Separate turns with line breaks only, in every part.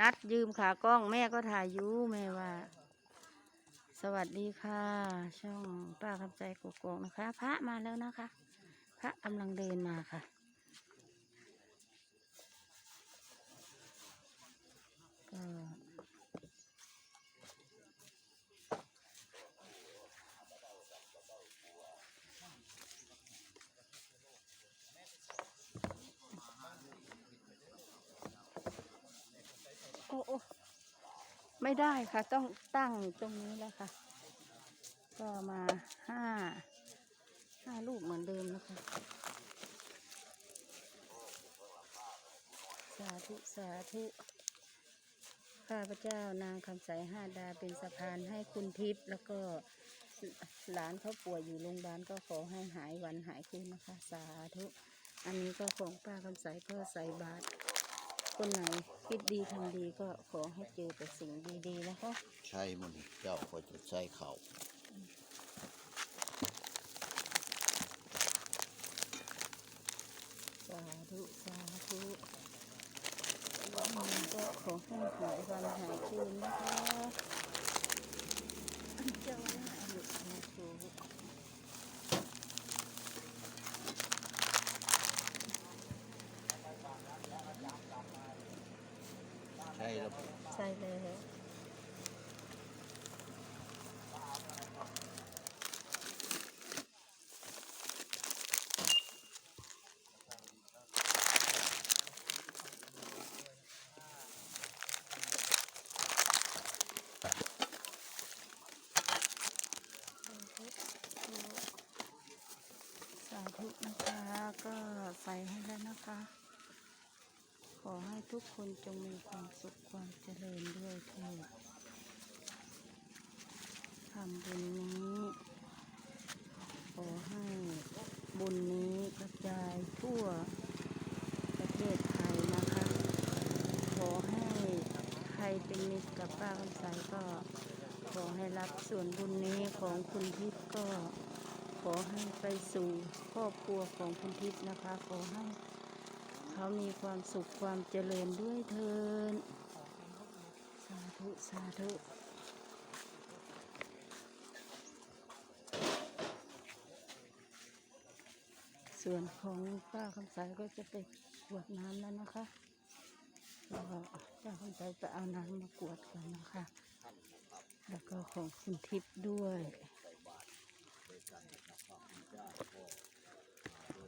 นัดยืมขากล้องแม่ก็ถ่ายยูแม่ว่า สวัสดีค่ะ ช่องป้าคำใจโกอกนะคะ พระมาแล้วนะคะ พระกำลังเดินมาค่ะ ก็ ไม่ได้ค่ะ ต้องตั้งตรงนี้แล้วค่ะ ก็มาห้าห้าลูกเหมือนเดิมนะคะ สาธุ สาธุข้าพเจ้านางคำใสห้าดาเป็นสะพานให้คุณทิพย์แล้วก็หลานเขาป่วยอยู่โรงพยาบาลก็ขอให้หายวันหายคืนนะคะ สาธุ อันนี้ก็ของป้าคำใสก็ใส่บาตร คนไหนคิดดีทำดีก็ขอให้เจอแต่สิ่งดีๆนะคะ
ใช่มันเจ้าก็จะใช้เขา
สาธุสาธุวันนี้ก็ขอให้หายวันหายคืนนะคะเจ้าหน้าหยุดมาชู
ใช่ แล้ว
ใช่เลย สาธุนะคะ ก็ใส่ให้แล้วนะคะ ขอให้ทุก คนจงมีความสุขความเจริญด้วยเถิดทำบุญนี้ ขอให้บุญนี้กระจายทั่วประเทศไทยนะคะ ขอให้ใครเป็นมิตรกับป้าคำใสก็ขอให้รับส่วนบุญนี้ของคุณทิพย์ก็ขอให้ไปสู่ครอบครัวของคุณทิพย์นะคะ ขอให้ เขามีความสุขความเจริญด้วยเถินสาธุ สาธุส่วนของป้าคำใสก็จะไปกวดน้ำแล้วนะคะแล้วก็ป้าคำใสไปเอาน้ำมากวดกันนะคะ แล้วก็ของคุณทิพย์ด้วย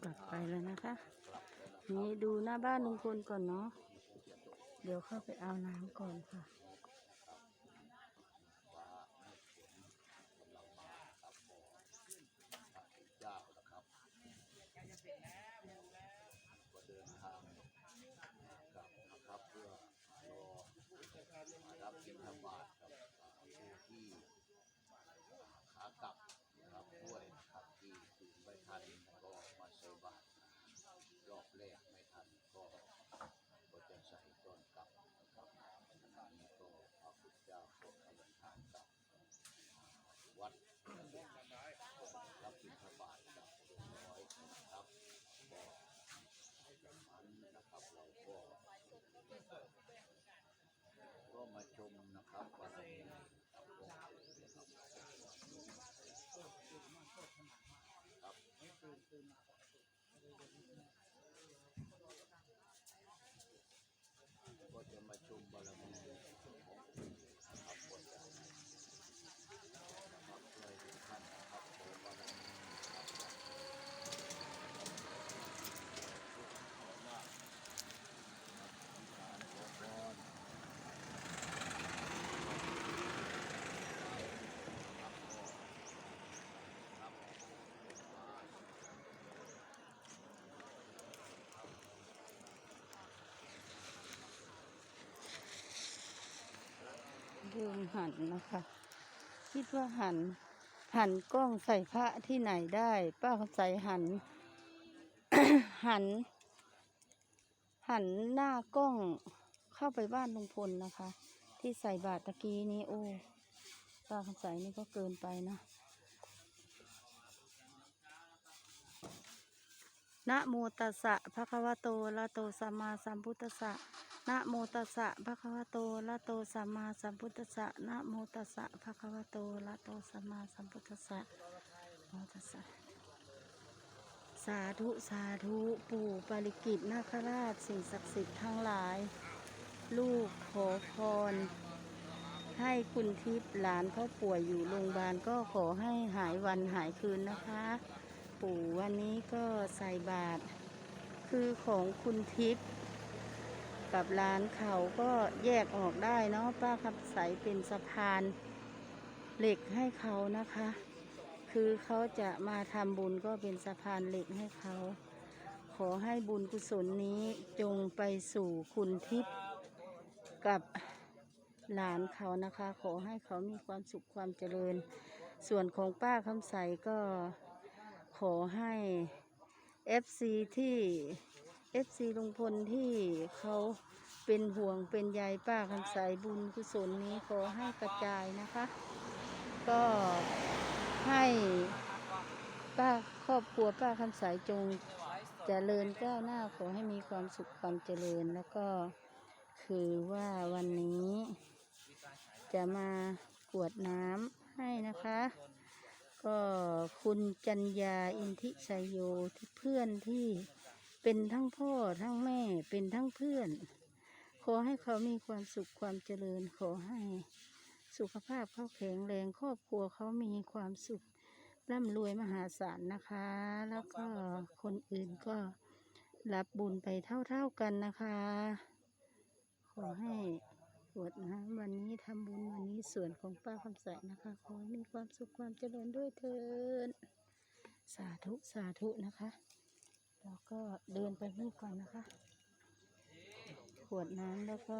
กลับไปแล้วนะคะ นี่ดูหน้าบ้านลุงพลก่อนเนาะ เดี๋ยวเข้าไปเอาน้ำก่อนค่ะ
เจ้านะครับก็เดินทางกลับนะครับเพื่อรอมารับบิณฑบาตกับผู้ที่ขากลับนะครับด้วยนะครับที่ถึงไม่ทันก็มาใส่บาตรรอบแรกไม่ทันก็ก็จะใส่ตอนกลับนะครับอันนี้ก็พระพุทธเจ้าก็ให้เดินทางกลับ วัดรับบิณฑบาตกับหลวงน้อยนะครับก็มันนะครับเราก็ก็มาชมนะครับบารมีครับผมครับก็จะมาชมบารมีของครับบนจาก ครับเลยทุกท่านนะครับขอบารมีนะครับว่าการขอพร
เดินหันนะคะ คิดว่าหัน หันกล้องใส่พระที่ไหนได้ ป้าคำใส่หัน หัน หันหน้ากล้องเข้าไปบ้านลุงพลนะคะ ที่ใส่บาตรตะกี้นี้โอ้ป้าคำใสนี่ก็เกินไปนะนะโมตัสสะภะคะวะโตอะระโตสัมมาสัมพุทธัสสะ นะโมตัสสะภะคะวะโตอะระโตสัมมาสัมพุทธัสสะนะโมตัสสะภะคะวะโตอะระโตสัมมาสัมพุทธัสสะโมตัสสะสาธุสาธุปู่ปาริกิตนาคราชสิ่งศักดิ์สิทธิ์ทั้งหลาย ลูกขอพร ให้คุณทิพย์หลานเขาป่วยอยู่โรงพยาบาลก็ขอให้หายวันหายคืนนะคะ ปู่วันนี้ก็ใส่บาตรคือของคุณทิพย์ กับร้านเขาก็แยกออกได้เนาะป้าขับใสเป็นสะพานเหล็กให้เขานะคะ คือเขาจะมาทำบุญก็เป็นสะพานเหล็กให้เขา ขอให้บุญกุศลนี้จงไปสู่คุณทิพย์กับหลานเขานะคะ ขอให้เขามีความสุขความเจริญ ส่วนของป้าคำใสก็ขอให้ FC ที่ FC ลุงพลที่เขาเป็นห่วงเป็นใยป้าคำใสบุญกุศลนี้ขอให้กระจายนะคะ ก็ให้ป้าครอบครัวป้าคำใสจงเจริญก้าวหน้าขอให้มีความสุขความเจริญแล้วก็คือว่าวันนี้ จะมากวดน้ำให้นะคะ ก็คุณจัญญาอินทิชัยโยที่เพื่อนที่ เป็นทั้งพ่อทั้งแม่เป็นทั้งเพื่อน ขอให้เขามีความสุขความเจริญ ขอให้สุขภาพเขาแข็งแรงครอบครัวเขามีความสุขร่ำรวยมหาศาลนะคะ แล้วก็คนอื่นก็รับบุญไปเท่าๆกันนะคะ ขอให้กรวดน้ำวันนี้ทำบุญวันนี้ส่วนของป้าคำใสนะคะ ขอให้มีความสุขความเจริญด้วยเถินสาธุสาธุนะคะ แล้วก็เดินไปนี่ก่อนนะคะ ขวดน้ำแล้วก็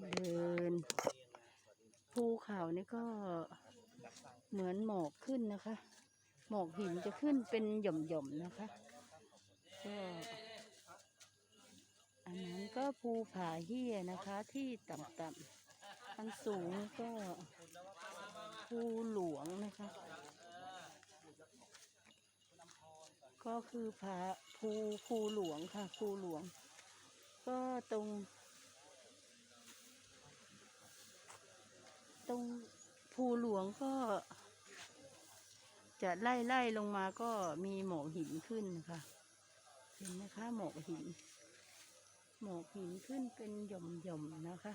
เดินภูเขานี่ก็เหมือนหมอกขึ้นนะคะ หมอกหินจะขึ้นเป็นหย่อมๆนะคะก็อันนั้นก็ภูผาเฮียนะคะที่ต่ำๆอันสูงก็ภูหลวงนะคะ ก็คือผาภูภูหลวงค่ะภูหลวง ก็ตรง ตรงภูหลวงก็ จะไล่ไล่ลงมาก็มีหมอกหินขึ้นค่ะ เห็นไหมคะหมอกหิน หมอกหินขึ้นเป็นหย่อมๆนะคะ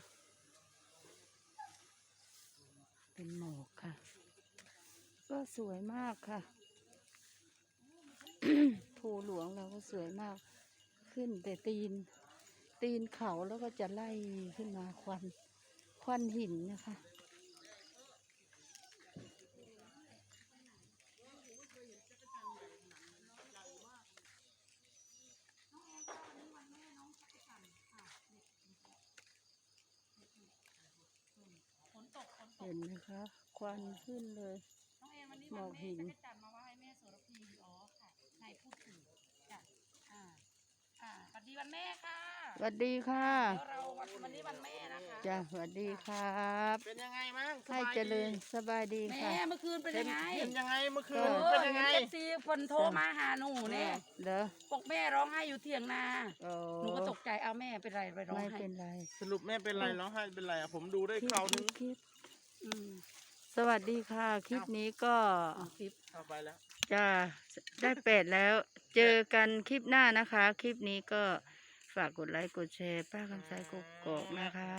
เป็นหมอกค่ะ ก็สวยมากค่ะ ภูหลวงเราก็สวยมาก ขึ้นแต่ตีน ตีนเขาแล้วก็จะไล่ขึ้นมาควัน ควันหินนะคะ
ฝนตกฝนตก
เห็นไหมคะ ควันขึ้นเลย
น้องเอ็นวันนี้
หม
วั
อนก
แม่
หิน
จักรจันทร์มาไหว้แม่โสระพีอ๋อค่ะนายพูดถึงจ้ะอ่าอ่าสวัส ดีวันแม่ค่ะ
สวัสดีค่ะ
เดี๋ยวเราวันวันนี้วันแม่นะคะ
จ้ะสวัสดีครับ
เป็นยังไงมั้งส
ให้
บาย
เจริญ
ดี
สบายดี
แม่
ค่ะ
เมื่อคืนเป็น
เห็
ยั
น
งไง
เห็นยังไงเมื่อคื
เอนอ
เป็นยังไง
เอฟซีคนโทรมาหาหนูเนี่ย
เหรอ
บอกแม่ร้องไห้อยู่เถียงนา
โอ้
หนูก็ตกใจเอาแม่เป็นไรไปร้อง
ไม่
ไห้
เป็นไร
สรุปแม่เป็นไรร้องไห้เป็นไรอะผมดูได้คราวนึง
คลิป
อืม
สวัสดีค่ะ คลิปนี้ก็
เอาคลิป
เอาไปแล้ว
จ้าได้แปดแล้ว เจอกันคลิปหน้านะคะ คลิปนี้ก็ฝากกดไลค์กดแชร์ ป้าคำสายกกอกนะคะ